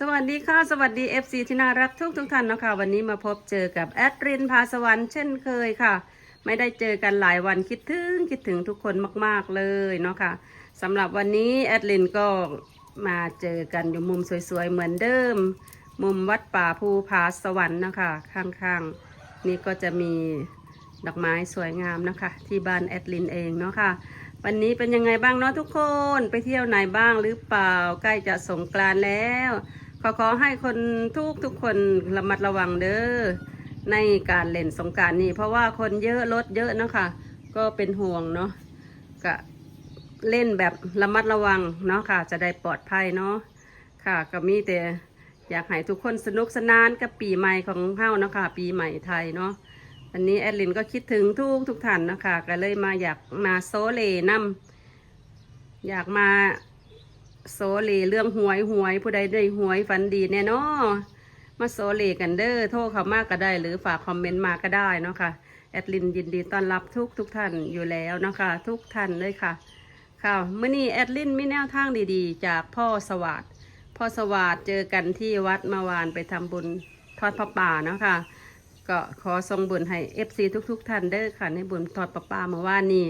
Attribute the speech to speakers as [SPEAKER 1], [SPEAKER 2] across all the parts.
[SPEAKER 1] สวัสดีค่ะ สวัสดี FC ที่น่ารักทุกทุกท่านนะคะวันนี้มาพบเจอกับแอดรินพาสวรรค์เช่นเคยค่ะ ไม่ได้เจอกันหลายวันคิดถึงคิดถึงทุกคนมาก ๆ เลยเนาะค่ะสำหรับวันนี้แอดรินก็มาเจอกันอยู่มุมสวย ๆ เหมือนเดิม มุมวัดป่าภูผาสวรรค์นะคะข้างๆ นี่ก็จะมีดอกไม้สวยงามนะคะ ที่บ้านแอดลินเองเนาะค่ะวันนี้เป็นยังไงบ้างเนาะทุกคนไปเที่ยวไหนบ้างหรือเปล่าใกล้จะสงกรานต์แล้ว ขอขอให้คนทุกทุกคนระมัดระวังเด้อในการเล่นสงการนี่เพราะว่าคนเยอะรถเยอะเนาะค่ะ ก็เป็นห่วงเนาะก็เล่นแบบระมัดระวังเนาะค่ะ จะได้ปลอดภัยเนาะค่ะก็มีแต่อยากให้ทุกคนสนุกสนานกับปีใหม่ของเฮาเนาะค่ะ ปีใหม่ไทยเนาะวันนี้แอดลินก็คิดถึงทุกทุกท่านนะคะก็เลยมาอยากมาโซเลนํอยากมา โซเลเรื่องหวยหวยผู้ใดได้หวยฝันดีแน่นอมาโซเลกันเด้อโทรเขามากก็ได้ หรือฝากคอมเมนต์มาก็ได้เนาะค่ะแอดลินยินดีต้อนรับทุกทุกท่านอยู่แล้วนะคะ ทุกท่านเลยค่ะค่ะเมื่อนี้แอดลินมีแนวทางดีๆ จากพ่อสวัสดพ่อสวัสดเจอกันที่วัดเมาวานไปทำบุญทอดพระป่าเนาะค่ะก็ขอส่งบุญให้เอฟซีทุกๆท่านเด้อค่ะในบุญทอดประปาเมื่อวานนี้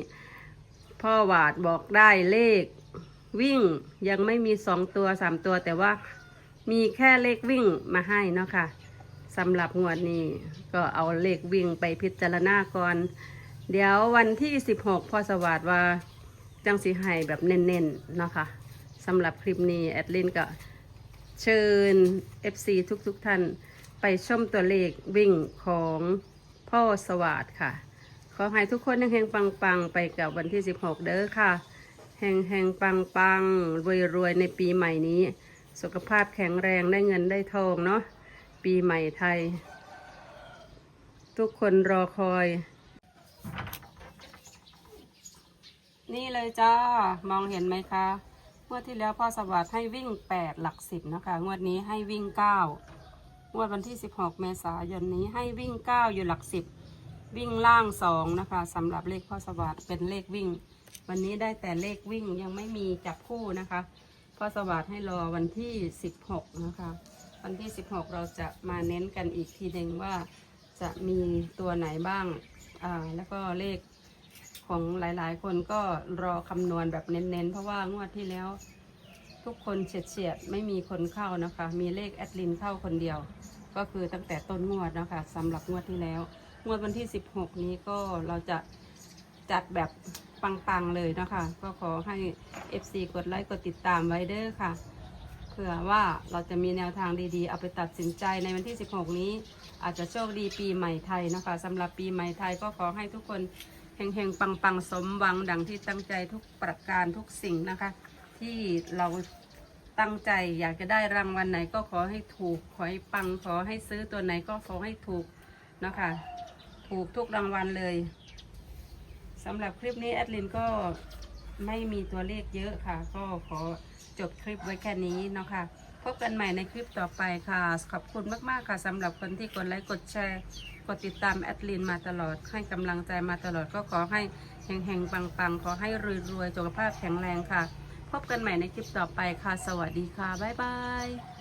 [SPEAKER 1] พ่อวาดบอกได้เลข วิ่งยังไม่มีสองตัวสามตัวแต่ว่ามีแค่เลขวิ่งมาให้เนาะค่ะสำหรับงวดนี้ก็เอาเลขวิ่งไปพิจารณาก่อน เดี๋ยววันที่ 16 พอสวัสดว่าจังสีให้แบบเน้นๆเนาะค่ะสำหรับคลิปนี้แอดลินก็เชิญ FC ทุกๆท่านไปชมตัวเลขวิ่งของพ่อสวัสดค่ะ ขอให้ทุกคนเฮงๆปังๆ ไปกับวันที่ 16 เด้อค่ะ เฮงเฮงปังปังรวยรวยในปีใหม่นี้ สุขภาพแข็งแรงได้เงินได้ทองเนาะปีใหม่ไทย ทุกคนรอคอย นี่เลยจ้ามองเห็นไหมคะงวดที่แล้วพ่อสวัสดิ์ให้วิ่ง 8 หลักสิบนะคะงวดนี้ให้วิ่ง 9 งวดวันที่ 16 เมษายนนี้ให้วิ่ง 9 อยู่หลักสิบวิ่งล่าง 2 นะคะสำหรับเลขพ่อสวัสดิ์เป็นเลขวิ่ง วันนี้ได้แต่เลขวิ่งยังไม่มีจับคู่นะคะพ่อสวัสดให้รอวันที่ 16 นะคะ วันที่ 16 เราจะมาเน้นกันอีกทีหนึ่งว่าจะมีตัวไหนบ้างอ่าแล้วก็เลขของหลายๆ คนก็รอคำนวณแบบเน้นๆ เพราะว่างวดที่แล้ว ทุกคนเฉียดๆ ไม่มีคนเข้านะคะ มีเลขแอดลินเข้าคนเดียว ก็คือตั้งแต่ต้นงวดนะคะสำหรับงวดที่แล้ว งวดวันที่ 16 นี้ก็เราจะ จัดแบบปังๆเลยนะคะ ก็ขอให้ FC กดไลค์กดติดตามไว้เด้อค่ะ เผื่อว่าเราจะมีแนวทางดีๆ เอาไปตัดสินใจในวันที่ 16 นี้ อาจจะโชคดีปีใหม่ไทยนะคะสำหรับปีใหม่ไทยก็ขอให้ทุกคนเฮงๆ ปังๆ สมหวังดังที่ตั้งใจทุกประการทุกสิ่งนะคะ ที่เราตั้งใจอยากจะได้รางวัลไหนก็ขอให้ถูก ขอให้ปังขอให้ซื้อตัวไหนก็ขอให้ถูกนะคะ ถูกทุกรางวัลเลย สำหรับคลิปนี้แอดลินก็ไม่มีตัวเลขเยอะค่ะ ก็ขอจบคลิปไว้แค่นี้เนาะค่ะพบกันใหม่ในคลิปต่อไปค่ะ ขอบคุณมาก ๆ ค่ะสำหรับคนที่กดไลค์กดแชร์ กดติดตามแอดลินมาตลอด ให้กำลังใจมาตลอดก็ขอให้เฮงๆปังๆ ขอให้รวยๆสุขภาพแข็งแรงค่ะ พบกันใหม่ในคลิปต่อไปค่ะ สวัสดีค่ะ บ๊ายบาย